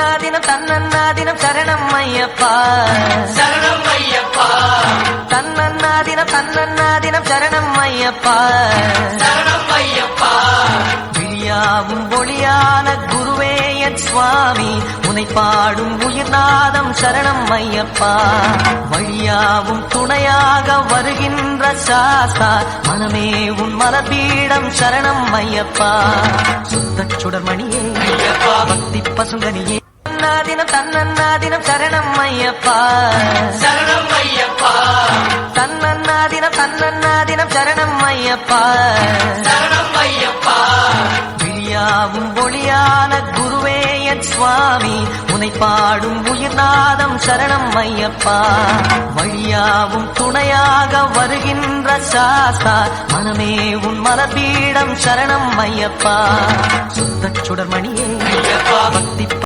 தன்னன்னாதினம் தன்னன்னாதினம் சரணம் ஐயப்பா. சரணம் ஐயப்பா. தன்னன்னாதினம் தன்னன்னாதினம் சரணம் ஐயப்பா. சரணம் ஐயப்பா. விழியாவும் ஒளியான குருவே என் சுவாமி உனை பாடும் உயிர்நாதம் சரணம் ஐயப்பா. வழியாவும் துணையாக வருகின்ற சாஸ்தா மனமே உன் மலபீடம் சரணம் ஐயப்பா. சுத்தச் சுடர்மணியே பக்தி பசுங்கனியே தன்னாதினம் தன்னன்னாதினம் சரணம் ஐயப்பா சரணம் ஐயப்பா தன்னன்னாதினம் தன்னன்னாதினம் சரணம் ஐயப்பா சரணம் ஐயப்பா விழியாவும் ஒளியான குருவே என் சுவாமி உனை பாடும் உயிர்நாதம் சரணம் ஐயப்பா வழியாவும் துணையாக வருகின்ற சாஸ்தா மனமே உன் மலபீடம் சரணம் ஐயப்பா சுத்தச் சுடர்மணியே.